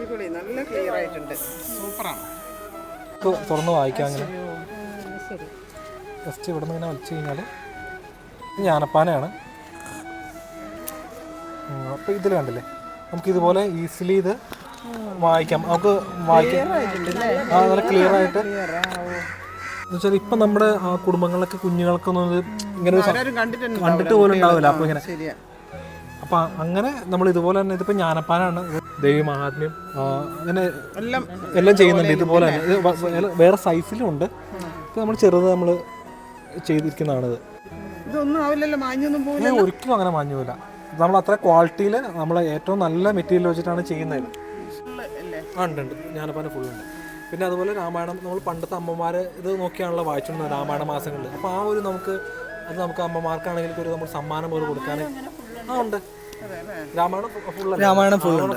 അടിപൊളി നല്ല ക്ലിയർ ആയിട്ടുണ്ട്. സൂപ്പറാണ്. തുറന്ന് വായിക്കാം അങ്ങനെ. ജസ്റ്റ് ഇവിടെ നിന്ന് ഇങ്ങനെ വലിച്ചു കഴിഞ്ഞാൽ ഞാനപ്പാനയാണ് അപ്പോൾ ഇതിൽ കണ്ടില്ലേ? നമുക്ക് ഇതുപോലെ ഈസിലി ഇത് വായിക്കാം. നമുക്ക് വായിക്കാം. ആ നല്ല ക്ലിയർ ആയിട്ട്. എന്നുവെച്ചാൽ ഇപ്പം നമ്മുടെ ആ കുടുംബങ്ങളിലൊക്കെ കുഞ്ഞുങ്ങൾക്കൊന്നും ഇങ്ങനെ കണ്ടിട്ട് പോലും ഉണ്ടാവില്ല. അപ്പോൾ ഇങ്ങനെ അപ്പം അങ്ങനെ നമ്മൾ ഇതുപോലെ തന്നെ ഇതിപ്പോൾ ജ്ഞാനപ്പാനാണ്. ദേവി മഹാത്മ്യം അങ്ങനെ എല്ലാം എല്ലാം ചെയ്യുന്നുണ്ട്. ഇതുപോലെ തന്നെ. വേറെ സൈസിലും ഉണ്ട്. ഇപ്പം നമ്മൾ ചെറുത് നമ്മൾ ചെയ്തിരിക്കുന്നതാണിത്. ഇതൊന്നും ആവില്ലല്ലോ മാഞ്ഞൊന്നും പോകില്ല ഒരിക്കലും അങ്ങനെ മാഞ്ഞൂല നമ്മൾ അത്ര ക്വാളിറ്റിയിൽ നമ്മൾ ഏറ്റവും നല്ല മെറ്റീരിയൽ വെച്ചിട്ടാണ് ചെയ്യുന്നത്. ഉണ്ട് ഉണ്ട്. ഞാനപ്പാന ഫുൾ ഉണ്ട്. പിന്നെ അതുപോലെ രാമായണം നമ്മൾ പണ്ടത്തെ അമ്മമാർ ഇത് നോക്കിയാണല്ലോ വായിച്ചിരുന്നത് രാമായണ മാസങ്ങളിൽ അപ്പോൾ ആ ഒരു നമുക്ക് അത് നമുക്ക് അമ്മമാർക്കാണെങ്കിലും ഒരു നമ്മൾ സമ്മാനം പോലെ കൊടുക്കാൻ ആ ഉണ്ട്. രാമായണം ഫുൾ രാമായണം ഫുൾ ഉണ്ട്.